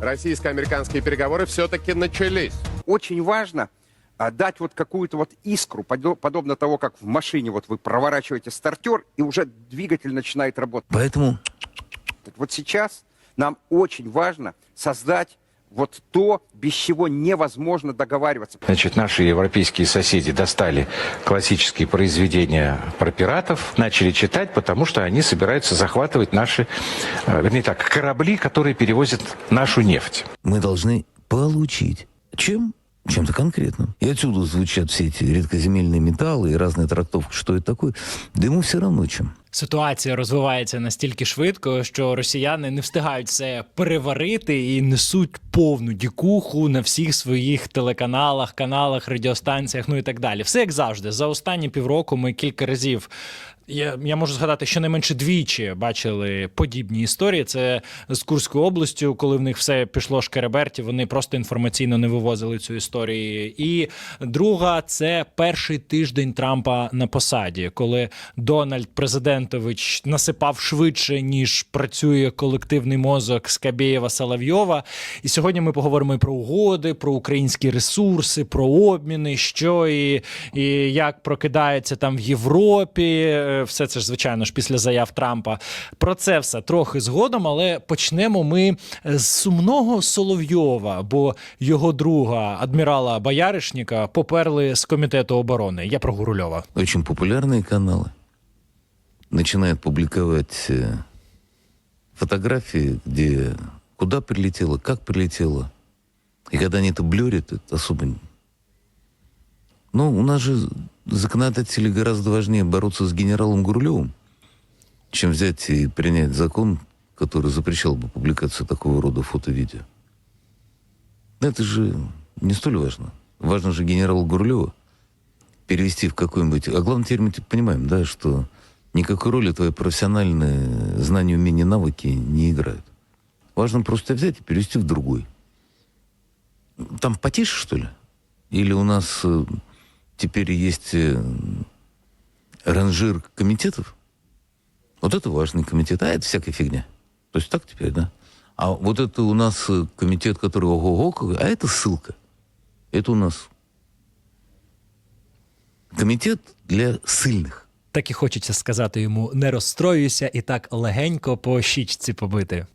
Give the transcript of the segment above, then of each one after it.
Российско-американские переговоры все-таки начались. Очень важно а, дать вот какую-то вот искру, подо- подобно того, как в машине вот вы проворачиваете стартер, и уже двигатель начинает работать. Поэтому Вот сейчас нам очень важно создать вот то, без чего невозможно договариваться. Значит, наши европейские соседи достали классические произведения про пиратов, начали читать, потому что они собираются захватывать наши, э, вернее так, корабли, которые перевозят нашу нефть. мы должны получить. Чем? Чем-то конкретным. И отсюда звучат все эти редкоземельные металлы и разные трактовки, что это такое. Да ему все равно чем. Ситуація розвивається настільки швидко, що росіяни не встигають це переварити і несуть повну дікуху на всіх своїх телеканалах, каналах, радіостанціях, ну і так далі. Все як завжди. За останні півроку ми кілька разів. я, я можу згадати, що не менше двічі бачили подібні історії. Це з Курською областю, коли в них все пішло шкереберті, вони просто інформаційно не вивозили цю історію. І друга це перший тиждень Трампа на посаді, коли Дональд Президентович насипав швидше, ніж працює колективний мозок Скабєєва Соловйова. І сьогодні ми поговоримо і про угоди, про українські ресурси, про обміни, що і, і як прокидається там в Європі Е, Все це ж звичайно ж після заяв Трампа. Про це все трохи згодом, але почнемо ми з сумного Соловйова, бо його друга адмірала Бояришніка поперли з комітету оборони. Я про Гурульова. Очень популярные каналы начинают публиковать э, фотографии, где куда прилетело, как прилетело. И когда они это блюрят, не- Ну, у нас же законодатели гораздо важнее бороться с генералом Гурлевым, чем взять и принять закон, который запрещал бы публикацию такого рода фото-видео. Это же не столь важно. Важно же генерала Гурлева перевести в какой-нибудь... А главное, теперь мы понимаем, да, что никакой роли твои профессиональные знания, умения, навыки не играют. Важно просто взять и перевести в другой. Там потише, что ли? Или у нас э, теперь есть э, ранжир комитетов? Вот это важный комитет, а это всякая фигня. То есть так теперь, да? А вот это у нас э, комитет, который ого-го, какой, а это ссылка. Это у нас комітет для сильних. Так і хочеться сказати йому: не розстроюйся і так легенько по щічці побити.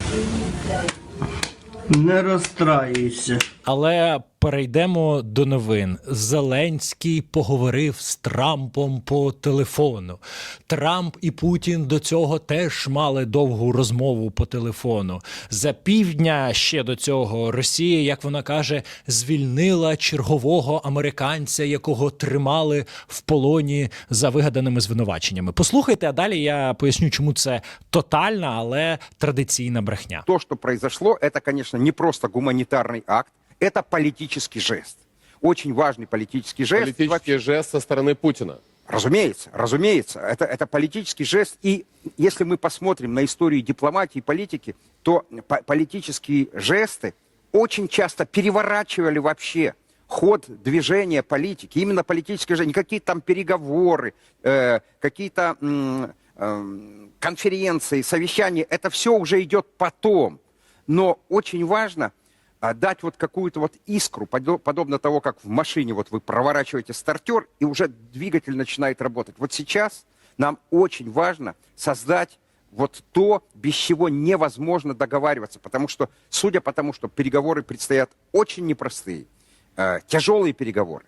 Не розстраюйся. Але перейдемо до новин. Зеленський поговорив з Трампом по телефону. Трамп і Путін до цього теж мали довгу розмову по телефону. За півдня ще до цього Росія, як вона каже, звільнила чергового американця, якого тримали в полоні за вигаданими звинуваченнями. Послухайте, а далі я поясню, чому це тотальна, але традиційна брехня. То, что произошло, это, конечно, не просто гуманитарный акт, это политический жест. Очень важный политический жест. Политический вообще- жест со стороны Путина. Разумеется, разумеется, это, это политический жест. И если мы посмотрим на историю дипломатии и политики, то по- политические жесты очень часто переворачивали вообще ход движения политики. Именно политические жесты, не какие-то там переговоры, э, какие-то эм, конференции, совещания. Это все уже идет потом. Но очень важно дать вот какую-то вот искру, подо- подобно того, как в машине вот вы проворачиваете стартер, и уже двигатель начинает работать. Вот сейчас нам очень важно создать вот то, без чего невозможно договариваться, потому что, судя по тому, что переговоры предстоят очень непростые, э, тяжелые переговоры,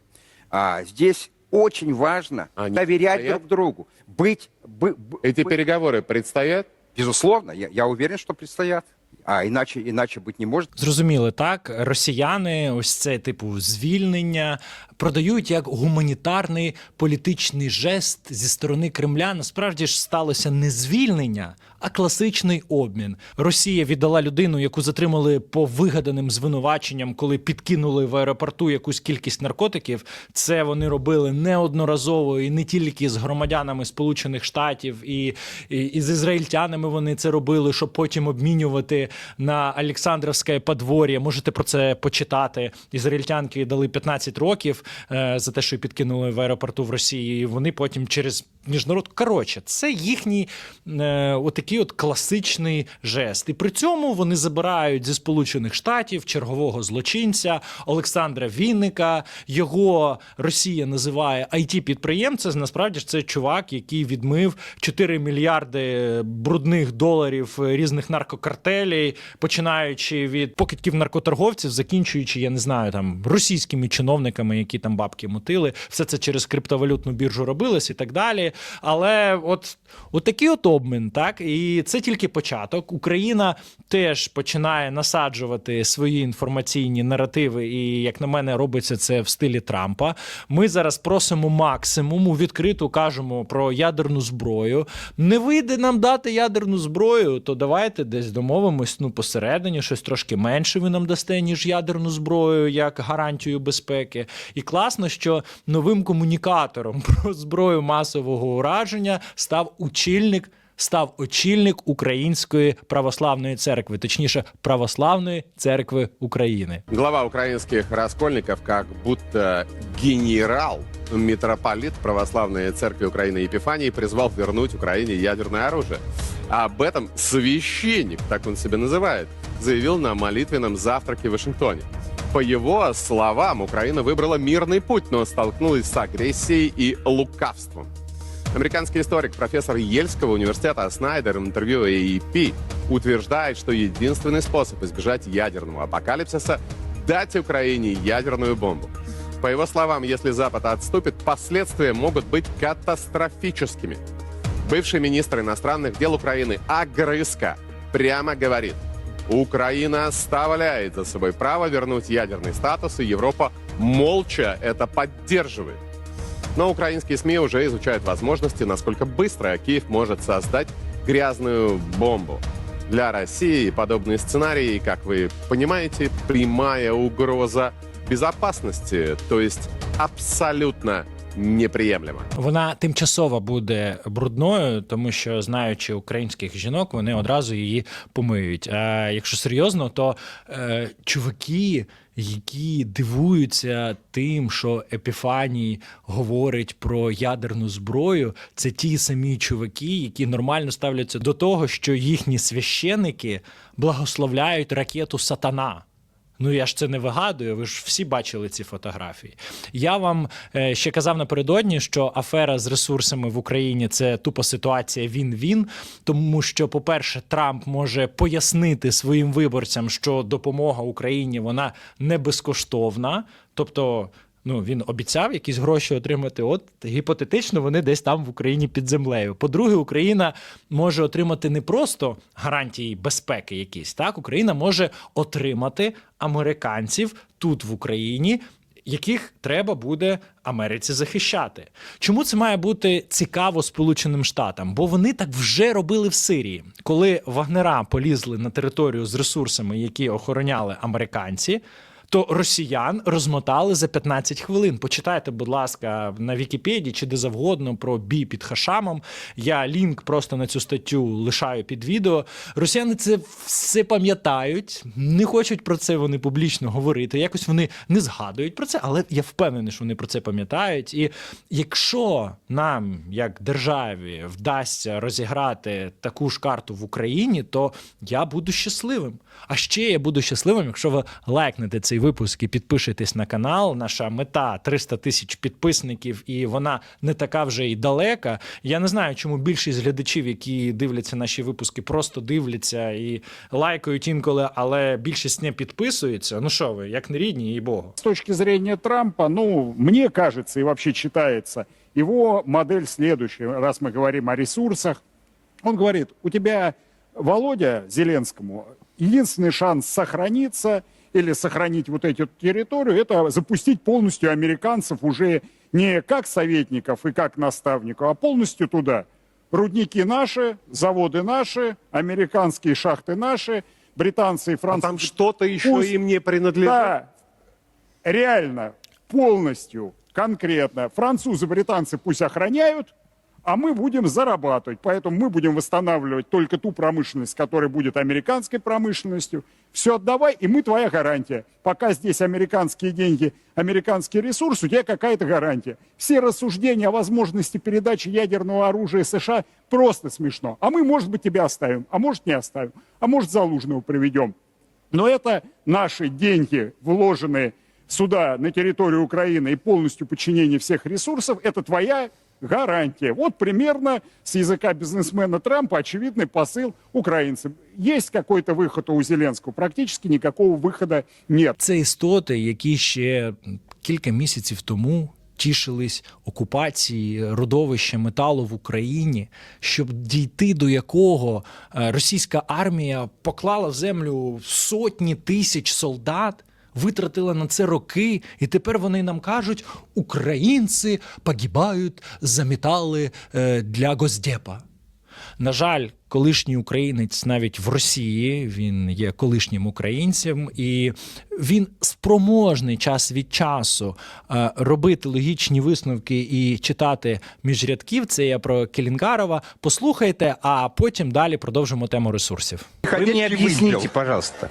а, здесь очень важно Они доверять предстоят? друг другу, быть, бы- бы- Эти быть- переговоры предстоят? безусловно, я, я уверен, что предстоят, а іначе іначе бути не може. Зрозуміли, так росіяни, ось це типу звільнення продають як гуманітарний політичний жест зі сторони Кремля. Насправді ж сталося не звільнення, а класичний обмін. Росія віддала людину, яку затримали по вигаданим звинуваченням, коли підкинули в аеропорту якусь кількість наркотиків. Це вони робили неодноразово і не тільки з громадянами Сполучених Штатів, і, і, і з ізраїльтянами вони це робили, щоб потім обмінювати на Олександровське подвор'я. Можете про це почитати. Ізраїльтянки дали 15 років за те, що підкинули в аеропорту в Росії. І вони потім через міжнарод. Коротше, це їхній е, отакий от класичний жест. І при цьому вони забирають зі Сполучених Штатів чергового злочинця Олександра Вінника. Його Росія називає it підприємцем Насправді ж це чувак, який відмив 4 мільярди брудних доларів різних наркокартелей, починаючи від покидьків наркоторговців, закінчуючи, я не знаю, там російськими чиновниками, які там бабки мутили. Все це через криптовалютну біржу робилось і так далі. Але от, от такий от обмін, так і це тільки початок. Україна теж починає насаджувати свої інформаційні наративи, і як на мене, робиться це в стилі Трампа. Ми зараз просимо максимуму, відкрито кажемо про ядерну зброю. Не вийде нам дати ядерну зброю, то давайте десь домовимось. Ну посередині щось трошки менше ви нам дасте, ніж ядерну зброю, як гарантію безпеки. І класно, що новим комунікатором про зброю масового ураження став очільник. Став очільник Української православної церкви, точніше, православної церкви України. Глава украинских раскольников, как будто генерал, митрополит Православной Церкви Украины Епифании призвал вернуть Украине ядерное оружие. Об этом священник, так он себя называет, заявил на молитвенном завтраке в Вашингтоне. По его словам, Украина выбрала мирный путь, но столкнулась с агрессией и лукавством. Американский историк, профессор Ельского университета Снайдер в интервью AEP утверждает, что единственный способ избежать ядерного апокалипсиса – дать Украине ядерную бомбу. По его словам, если Запад отступит, последствия могут быть катастрофическими. Бывший министр иностранных дел Украины Агрыска прямо говорит, Украина оставляет за собой право вернуть ядерный статус, и Европа молча это поддерживает. Но украинские СМИ уже изучают возможности, насколько быстро Киев может создать грязную бомбу. Для России подобные сценарии, как вы понимаете, прямая угроза безопасности, то есть абсолютно неприемлемо. Вона тимчасово буде брудною, тому що знаючи українських жінок, вони одразу її помиють. А якщо серйозно, то е, чуваки, які дивуються тим, що Епіфаній говорить про ядерну зброю, це ті самі чуваки, які нормально ставляться до того, що їхні священики благословляють ракету Сатана. Ну я ж це не вигадую. Ви ж всі бачили ці фотографії. Я вам е, ще казав напередодні, що афера з ресурсами в Україні це тупо ситуація він-він. Тому що, по-перше, Трамп може пояснити своїм виборцям, що допомога Україні вона не безкоштовна. Тобто. Ну, він обіцяв якісь гроші отримати. От гіпотетично вони десь там в Україні під землею. По-друге, Україна може отримати не просто гарантії безпеки, якісь так. Україна може отримати американців тут в Україні. Яких треба буде Америці захищати? Чому це має бути цікаво Сполученим Штатам? Бо вони так вже робили в Сирії, коли вагнера полізли на територію з ресурсами, які охороняли американці то росіян розмотали за 15 хвилин. Почитайте, будь ласка, на Вікіпедії чи де завгодно про бій під Хашамом. Я лінк просто на цю статтю лишаю під відео. Росіяни це все пам'ятають, не хочуть про це вони публічно говорити. Якось вони не згадують про це, але я впевнений, що вони про це пам'ятають. І якщо нам, як державі, вдасться розіграти таку ж карту в Україні, то я буду щасливим. А ще я буду щасливим, якщо ви лайкнете цей випуск і підпишетесь на канал. Наша мета 300 тисяч підписників, і вона не така вже і далека. Я не знаю, чому більшість глядачів, які дивляться наші випуски, просто дивляться і лайкають інколи, але більшість не підписується. Ну що ви, як не рідні, і Богу. С точки зрения Трампа, ну, мне кажется и вообще читается, его модель следующая, раз мы говорим о ресурсах. Он говорит, у тебя, Володя Зеленскому, единственный шанс сохраниться или сохранить вот эту территорию, это запустить полностью американцев уже не как советников и как наставников, а полностью туда. Рудники наши, заводы наши, американские шахты наши, британцы и А французы. там что-то еще Пусть- им не принадлежит. Да, реально, полностью, конкретно. Французы, британцы пусть охраняют, а мы будем зарабатывать. Поэтому мы будем восстанавливать только ту промышленность, которая будет американской промышленностью. Все отдавай, и мы твоя гарантия. Пока здесь американские деньги, американский ресурс, у тебя какая-то гарантия. Все рассуждения о возможности передачи ядерного оружия США просто смешно. А мы, может быть, тебя оставим, а может, не оставим, а может, Залужного приведем. Но это наши деньги, вложенные сюда, на территорию Украины, и полностью подчинение всех ресурсов, это твоя гарантия. Вот примерно с языка бизнесмена Трампа очевидный посыл украинцам. Есть какой-то выход у Зеленского? Практически никакого выхода нет. Це істоти, які ще кілька місяців тому тішились окупації родовища металу в Україні, щоб дійти до якого е, російська армія поклала в землю сотні тисяч солдат. Витратила на це роки, і тепер вони нам кажуть, українці погибають за метали е, для Госдепа. На жаль, колишній українець навіть в Росії він є колишнім українцем, і він спроможний час від часу е, робити логічні висновки і читати між рядків. Це я про Келінгарова. Послухайте, а потім далі продовжимо тему ресурсів. Вы мне объясните, пожалуйста,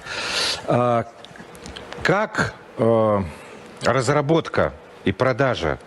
как э, разработка и продажа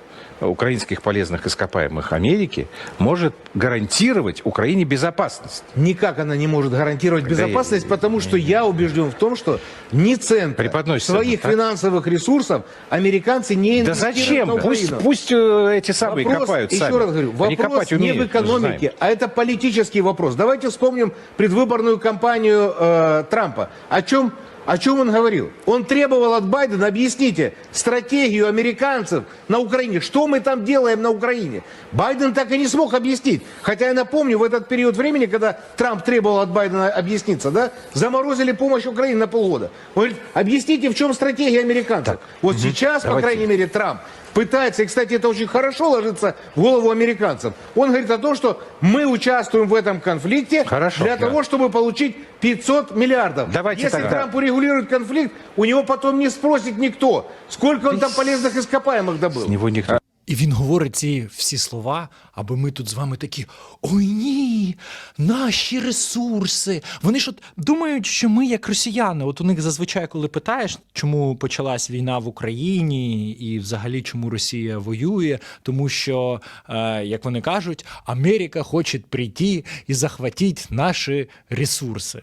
украинских полезных ископаемых Америки может гарантировать Украине безопасность? Никак она не может гарантировать Когда безопасность, я- потому что я убежден в том, что ни Преподносится своих так? финансовых ресурсов американцы не Да зачем? Пусть, пусть э, эти самые Вопрос, копают еще сами. раз говорю, вопрос копать не умеют, в экономике, а это политический вопрос. Давайте вспомним предвыборную кампанию э, Трампа. О чем, о чем он говорил? Он требовал от Байдена, объясните, стратегию американцев на Украине. Что мы там делаем на Украине? Байден так и не смог объяснить. Хотя я напомню, в этот период времени, когда Трамп требовал от Байдена объясниться, да, заморозили помощь Украине на полгода. Он говорит, объясните, в чем стратегия американцев. вот сейчас, по Давайте. крайней мере, Трамп пытается, и, кстати, это очень хорошо ложится в голову американцев. Он говорит о том, что мы участвуем в этом конфликте Хорошо, для да. того, чтобы получить 500 миллиардов. Давайте Если тогда. Трамп урегулирует конфликт, у него потом не спросит никто, сколько он там полезных ископаемых добыл. С него никто І він говорить ці всі слова, аби ми тут з вами такі: ой ні, наші ресурси. Вони ж от думають, що ми як росіяни. От у них зазвичай, коли питаєш, чому почалась війна в Україні і взагалі чому Росія воює, тому що, е, як вони кажуть, Америка хоче прийти і захватити наші ресурси.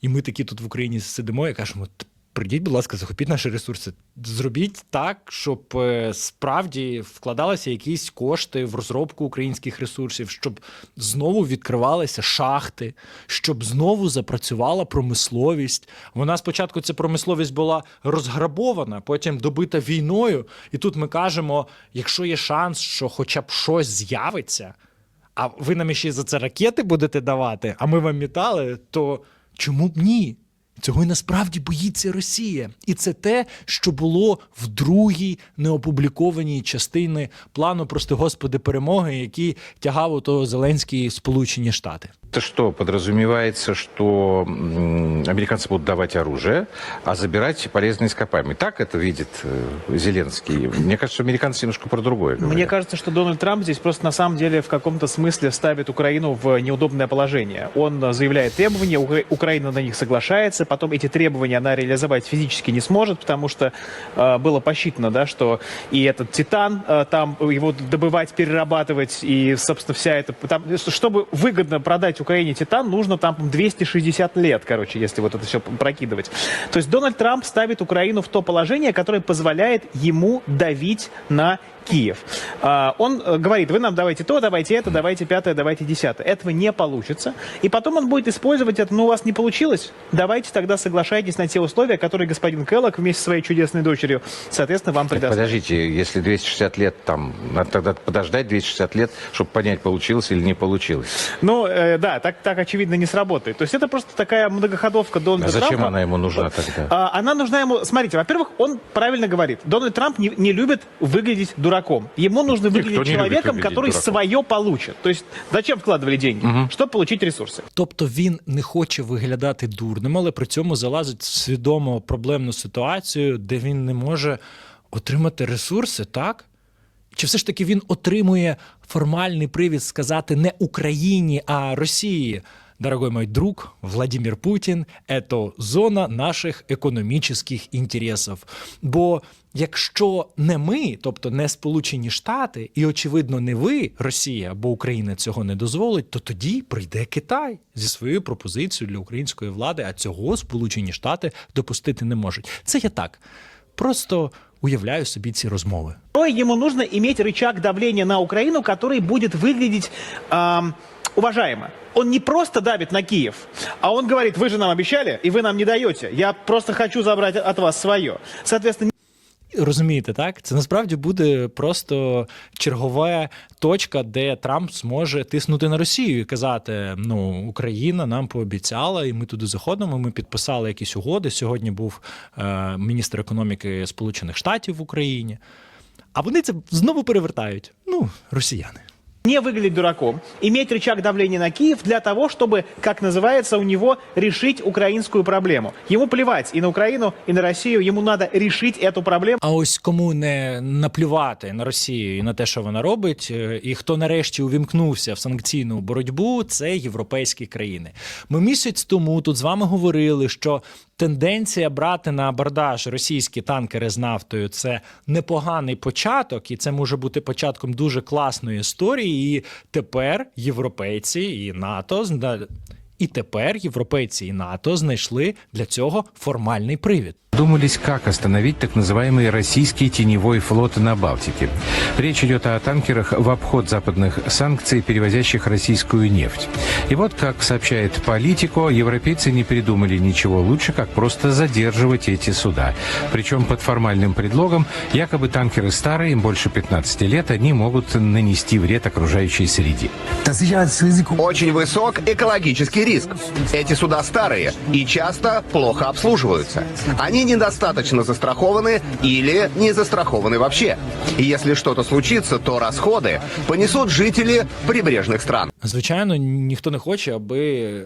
І ми такі тут в Україні сидимо і кажемо: «Т- прийдіть, будь ласка, захопіть наші ресурси. Зробіть так, щоб е, справді вкладалися якісь кошти в розробку українських ресурсів, щоб знову відкривалися шахти, щоб знову запрацювала промисловість. Вона спочатку ця промисловість була розграбована, потім добита війною. І тут ми кажемо: якщо є шанс, що хоча б щось з'явиться, а ви нам ще за це ракети будете давати, а ми вам метали, то чому б ні? Цього і насправді боїться Росія. І це те, що було в другій неопублікованій частині плану прости господи перемоги, який тягав ото Зеленський Сполучені Штати. Это что, подразумевается, что американцы будут давать оружие, а забирать полезные ископаемые? Так это видит э, Зеленский? Мне кажется, американцы немножко про другое говорят. Мне кажется, что Дональд Трамп здесь просто на самом деле в каком-то смысле ставит Украину в неудобное положение. Он заявляет требования, Укра- Украина на них соглашается, потом эти требования она реализовать физически не сможет, потому что э, было посчитано, да, что и этот титан э, там его добывать, перерабатывать и, собственно, вся эта там, чтобы выгодно продать Украине титан, нужно там 260 лет, короче, если вот это все прокидывать. То есть Дональд Трамп ставит Украину в то положение, которое позволяет ему давить на Киев. А, Он э, говорит, вы нам давайте то, давайте это, давайте пятое, давайте десятое. Этого не получится. И потом он будет использовать это, ну, у вас не получилось, давайте тогда соглашайтесь на те условия, которые господин Келлок вместе со своей чудесной дочерью, соответственно, вам предоставит. подождите, если 260 лет, там, надо тогда подождать 260 лет, чтобы понять, получилось или не получилось. Ну, э, да, так, так очевидно не сработает. То есть это просто такая многоходовка Дональда А зачем Трампа. она ему нужна тогда? А, Она нужна ему... Смотрите, во-первых, он правильно говорит. Дональд Трамп не, не любит выглядеть дураком. Ему нужно Никто выглядеть не любит человеком, выглядеть который дураком. свое получит. То есть зачем вкладывали деньги? Чтобы получить ресурсы. Тобто він не хоче виглядати дурним, але при цьому залазить в свідомо проблемну ситуацію, де він не може отримати ресурси, так? Чи все ж таки він отримує формальний привід сказати не Україні, а Росії? Дорогой мой друг, Владимир Путін, это зона наших економічних інтересів. Бо якщо не ми, тобто не Сполучені Штати, і очевидно не ви, Росія, бо Україна цього не дозволить, то тоді прийде Китай зі своєю пропозицією для української влади, а цього Сполучені Штати допустити не можуть. Це я так. Просто уявляю собі ці розмови. Второе, ему нужно иметь рычаг давления на Украину, который будет выглядеть ам, уважаемо. Он не просто давит на Киев, а он говорит, вы же нам обещали, и вы нам не даете. Я просто хочу забрать от вас свое. Соответственно, Розумієте, так? Це насправді буде просто чергова точка, де Трамп зможе тиснути на Росію і казати: ну, Україна нам пообіцяла, і ми туди заходимо. Ми підписали якісь угоди. Сьогодні був е, міністр економіки Сполучених Штатів в Україні. А вони це знову перевертають. Ну, росіяни не выглядеть дураком, иметь рычаг давления на Киев для того, чтобы, как называется, у него решить украинскую проблему. Ему плевать и на Украину, и на Россию, ему надо решить эту проблему. А ось кому не наплювати на Росію і на те, що вона робить, е, і хто нарешті увімкнувся в санкційну боротьбу, це європейські країни. Ми місяць тому тут з вами говорили, що тенденція брати на абордаж російські танкери з нафтою це непоганий початок, і це може бути початком дуже класної історії. І тепер європейці і НАТО і тепер європейці і НАТО знайшли для цього формальний привід. Думались, как остановить так называемый российский теневой флот на Балтике. Речь идет о танкерах в обход западных санкций, перевозящих российскую нефть. И вот, как сообщает Политико, европейцы не придумали ничего лучше, как просто задерживать эти суда. Причем под формальным предлогом, якобы танкеры старые, им больше 15 лет, они могут нанести вред окружающей среде. Очень высок экологический риск. Эти суда старые и часто плохо обслуживаются. Они недостаточно застрахованы или не застрахованы вообще. И если что-то случится, то расходы понесут жители прибрежных стран. Звичайно, ніхто не хоче, аби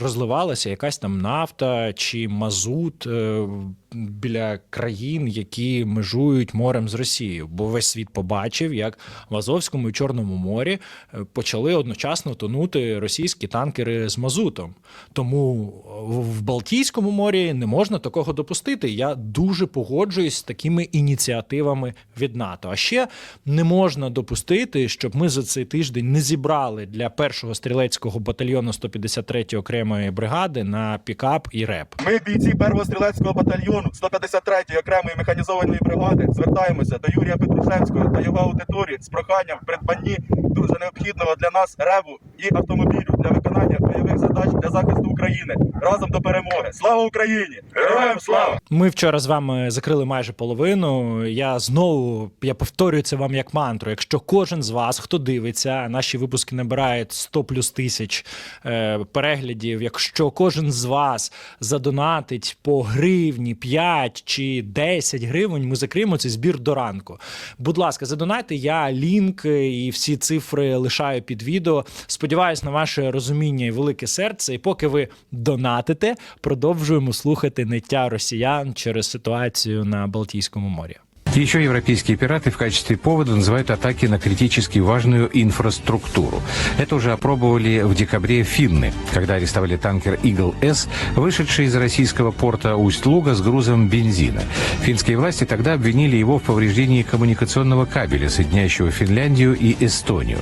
розливалася якась там нафта чи мазут е, біля країн, які межують морем з Росією. Бо весь світ побачив, як в Азовському і Чорному морі е, почали одночасно тонути російські танкери з мазутом. Тому в Балтійському морі не можна такого допустити. Я дуже погоджуюсь з такими ініціативами від НАТО. А ще не можна допустити, щоб ми за цей тиждень не зібрали для першого стрілецького батальйону 153-ї окремої бригади на пікап і реп. Ми, бійці першого стрілецького батальйону 153-ї окремої механізованої бригади, звертаємося до Юрія Петрушевського та його аудиторії з проханням придбанні дуже необхідного для нас реву і автомобілю для виконання бойових задач для захисту України разом до перемоги. Слава Україні! Героям слава! Ми вчора з вами закрили майже половину. Я знову я повторюю це вам як мантру. Якщо кожен з вас, хто дивиться, наші випуски набирають 100 плюс тисяч е, переглядів. Якщо кожен з вас задонатить по гривні 5 чи 10 гривень, ми закриємо цей збір до ранку. Будь ласка, задонайте. Я лінк і всі цифри лишаю під відео. Сподіваюсь на ваше розуміння і велике серце. І поки ви донатите, продовжуємо слухати ниття росіян через ситуацію на Балтійському морі. Еще европейские пираты в качестве повода называют атаки на критически важную инфраструктуру. Это уже опробовали в декабре финны, когда арестовали танкер «Игл-С», вышедший из российского порта Усть-Луга с грузом бензина. Финские власти тогда обвинили его в повреждении коммуникационного кабеля, соединяющего Финляндию и Эстонию.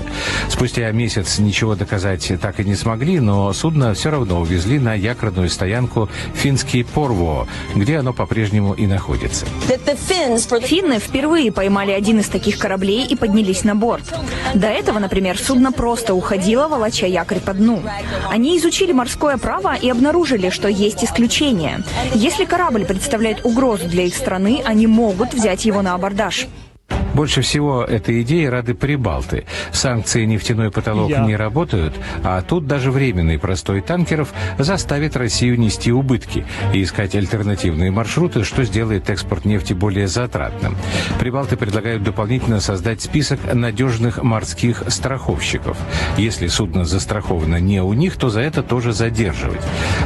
Спустя месяц ничего доказать так и не смогли, но судно все равно увезли на якорную стоянку «Финский Порво», где оно по-прежнему и находится. Впервые поймали один из таких кораблей и поднялись на борт. До этого, например, судно просто уходило, волоча якорь по дну. Они изучили морское право и обнаружили, что есть исключения. Если корабль представляет угрозу для их страны, они могут взять его на абордаж. Больше всего этой идеи рады прибалты. Санкции нефтяной потолок Я. не работают, а тут даже временный простой танкеров заставит Россию нести убытки и искать альтернативные маршруты, что сделает экспорт нефти более затратным. Прибалты предлагают дополнительно создать список надежных морских страховщиков. Если судно застраховано не у них, то за это тоже задерживать.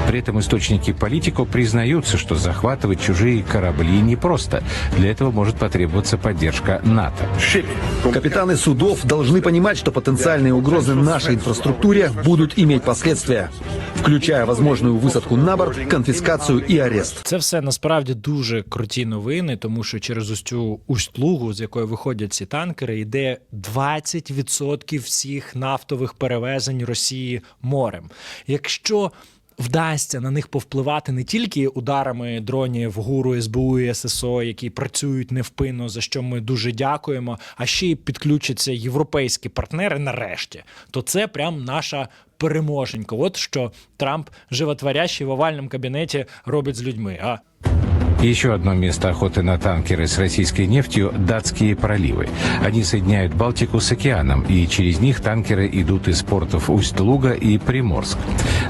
При этом источники политико признаются, что захватывать чужие корабли непросто. Для этого может потребоваться поддержка НАТО. Капитаны судов должны понимать, что потенциальные угрозы нашей инфраструктуре будут иметь последствия, включая возможную высадку на борт, конфискацию и арест. Це все насправді дуже круті новини, тому що через ось цю усть-лугу, з якої виходять ці танкери, йде 20% всіх нафтових перевезень Росії морем. Якщо Вдасться на них повпливати не тільки ударами дронів ГУРу, СБУ і ССО, які працюють невпинно, за що ми дуже дякуємо, а ще й підключаться європейські партнери нарешті, то це прям наша переможенька. От що Трамп животворящий в овальному кабінеті робить з людьми. А Еще одно место охоты на танкеры с российской нефтью – датские проливы. Они соединяют Балтику с океаном, и через них танкеры идут из портов Усть-Луга и Приморск.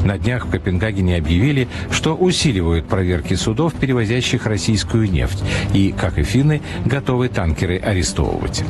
На днях в Копенгагене объявили, что усиливают проверки судов, перевозящих российскую нефть, и, как и финны, готовы танкеры арестовывать.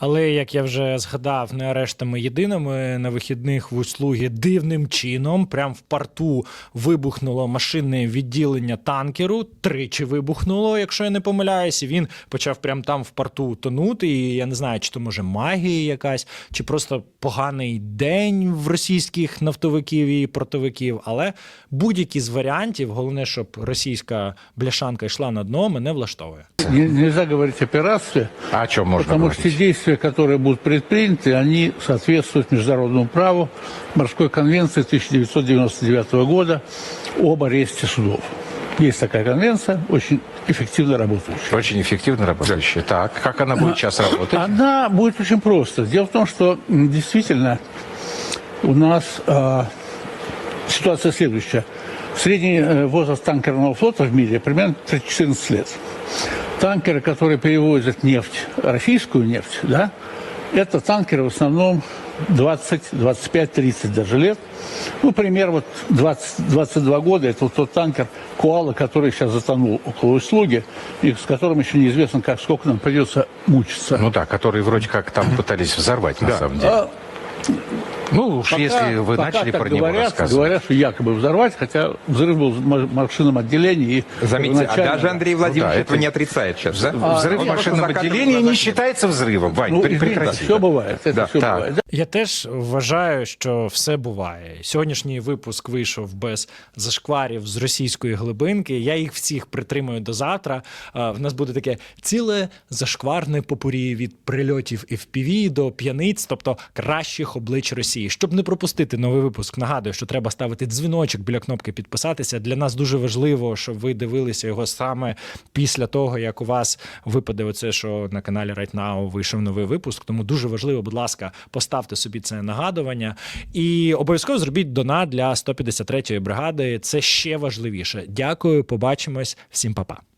Але як я вже згадав, не арештами єдиними на вихідних в услуги дивним чином, прям в порту вибухнуло машинне відділення танкеру. Тричі вибухнуло, якщо я не помиляюсь. І він почав прям там в порту тонути. І я не знаю, чи то може магія якась, чи просто поганий день в російських нафтовиків і портовиків. Але будь-які з варіантів, головне, щоб російська бляшанка йшла на дно, мене влаштовує. Нельзя говорить о пиратстве, А о чем можно потому что те говорить? Действия, которые будут предприняты, они соответствуют международному праву морской конвенции 1999 года об аресте судов. Есть такая конвенция, очень эффективно работающая. Очень эффективно работающая. Так, как она будет сейчас работать? Она будет очень просто. Дело в том, что действительно у нас а, ситуация следующая. Средний э, возраст танкерного флота в мире примерно 14 лет. Танкеры, которые перевозят нефть, российскую нефть, да, это танкеры в основном 20, 25, 30 даже лет. Ну, пример вот 20, 22 года, это вот тот танкер Куала, который сейчас затонул около услуги, и с которым еще неизвестно, как сколько нам придется мучиться. Ну да, которые вроде как там пытались взорвать, на самом деле. А, Ну уж Пока- если вы пока начали так про него говорят, рассказывать. Говорят, что якобы взорвать, хотя взрыв был в ма- машинном отделении. И Заметьте, а первоначально- даже Андрей Владимирович Ну да, этого это- не отрицает сейчас. За- да? Взрыв Он в просто машинном закатывает отделении глаза. не считается взрывом. Вань, Ну, пр- извините, прекрати. все бывает, это Да, все так. бывает. Я теж вважаю, що все буває. Сьогоднішній випуск вийшов без зашкварів з російської глибинки. Я їх всіх притримую до завтра. А, В нас буде таке ціле зашкварне попурі від прильотів FPV до п'яниць, тобто кращих облич Росії. Щоб не пропустити новий випуск, нагадую, що треба ставити дзвіночок біля кнопки підписатися. Для нас дуже важливо, щоб ви дивилися його саме після того, як у вас випаде оце, що на каналі Right Now вийшов новий випуск. Тому дуже важливо, будь ласка, поставте собі це нагадування і обов'язково зробіть донат для 153-ї бригади. Це ще важливіше. Дякую, побачимось. Всім па-па.